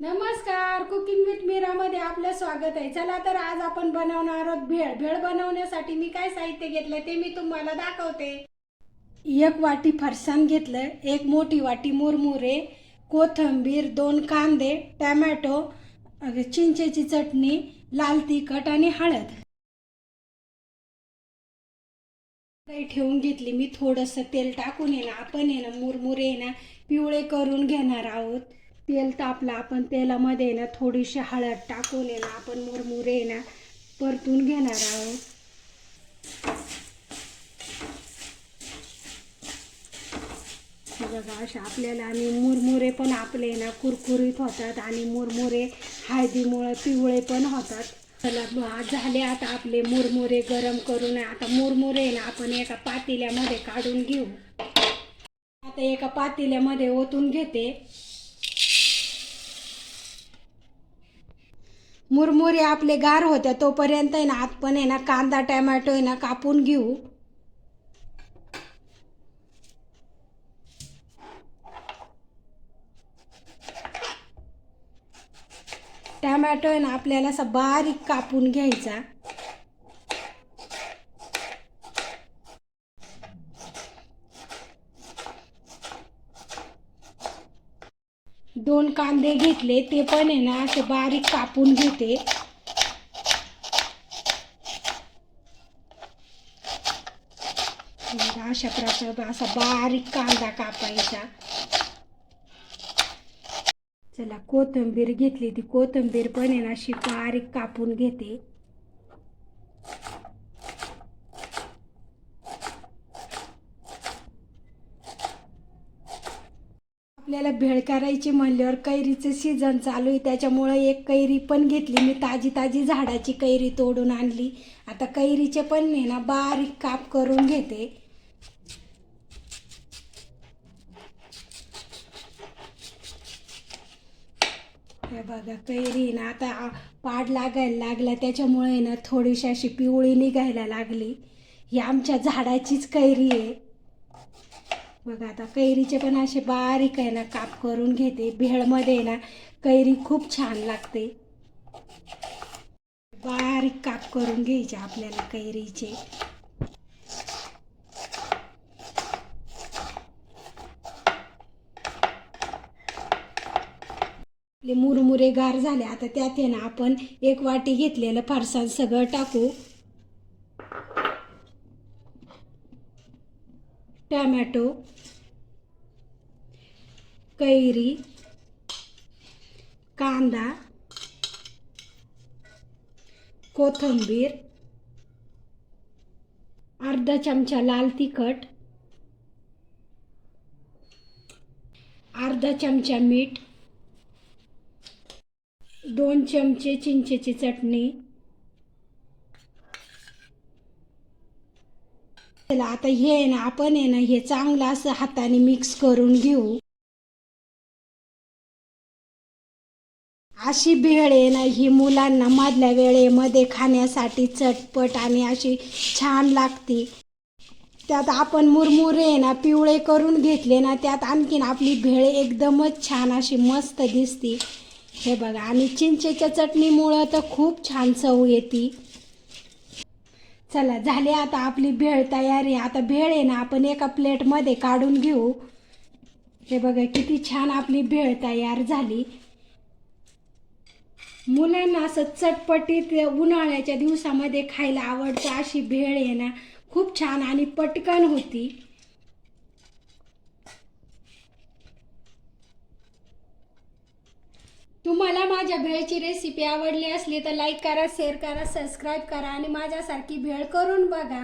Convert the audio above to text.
नमस्कार cooking with मीरामध्ये आपलं स्वागत आहे. चला तर आज आपण बनवणार आहोत भेळ. भेळ बनवण्यासाठी मी काय साहित्य घेतलं ते मी तुम्हाला दाखवते. एक वाटी फरसाण घेतलं एक मोठी वाटी मुरमुरे कोथिंबीर दोन कांदे टॅमॅटो चिंचेची चटणी लाल तिखट आणि हळद. काही ठेवून घेतली मी थोडंसं तेल टाकून ये ना आपण ये ना मुरमुरे आहे ना पिवळे करून घेणार आहोत. तेल तापलं आपण तेलामध्ये ना थोडीशी हळद टाकून ना आपण मुरमुरे ना परतून घेणार आहोत. हे बघा अशा आपल्याला आणि मुरमुरे पण आपले ना कुरकुरीत होतात आणि मुरमुरे हळदीमुळं पिवळे पण होतात. चला झाले आता आपले मुरमुरे गरम करून. आता मुरमुरे ना आपण एका पातेल्यामध्ये काढून घेऊ. आता एका पातेल्यामध्ये ओतून घेते. मुरमुरे आपले गार होत्या तोपर्यंत आहे ना आपण आहे ना कांदा टॅमॅटो आहे ना कापून घेऊ. टॅमॅटो आहे ना आपल्याला असा बारीक कापून घ्यायचा. दोन कांदे घेतले ते पण आहे ना असे बारीक कापून घेते. अशा प्रकारे असा बारीक कांदा कापायचा. चला कोथिंबीर घेतली ती. कोथिंबीर पण आहे ना अशी बारीक कापून घेते. आपल्याला भेळ करायची म्हणल्यावर कैरीचं सीझन चालू आहे. त्याच्यामुळं एक कैरी पण घेतली. मी ताजी ताजी झाडाची कैरी तोडून आणली. आता कैरीचे पण मी ना बारीक काप करून घेते. हे बघा कैरी ना आता पाड लागायला लागला. त्याच्यामुळे ना थोडीशी अशी पिवळी निघायला लागली. ही आमच्या झाडाचीच कैरी आहे. बघा आता कैरीचे पण असे बारीक आहे ना काप करून घेते. भेळमध्ये ना कैरी खूप छान लागते. बारीक काप करून घ्यायचे आपल्याला कैरीचे. आपले मुरमुरे गार झाले. आता त्यात आहे ना आपण एक वाटी घेतलेलं फारसा सगळं टाकू. टॅमॅटो कैरी कांदा कोथिंबीर अर्धा चमचा लाल तिखट अर्धा चमचा मीठ दोन चमचे चिंचेची चटणी त्याला आता हे ना आपण आहे ना हे चांगलं असं हाताने मिक्स करून घेऊ. अशी भेळ आहे ना ही मुलांना मधल्या वेळेमध्ये खाण्यासाठी चटपट आणि अशी छान लागते. त्यात आपण मुरमुरे आहे ना पिवळे करून घेतले ना त्यात आणखीन आपली भेळ एकदमच छान अशी मस्त दिसते. हे बघा आणि चिंचेच्या चटणीमुळं तर खूप छान चव येते. चला झाली आता आपली भेळ तयारी. आता भेळ आहे ना आपण एका प्लेटमध्ये काढून घेऊ. हे बघा किती छान आपली भेळ तयार झाली. मुलांना असं चटपटीत उन्हाळ्याच्या दिवसामध्ये खायला आवडतं अशी भेळ आहे ना खूप छान आणि पटकन होती. तुम्हाला माझ्या भेळची रेसिपी आवडली असली तर लाईक करा शेअर करा सबस्क्राईब करा आणि माझ्यासारखी भेळ करून बघा.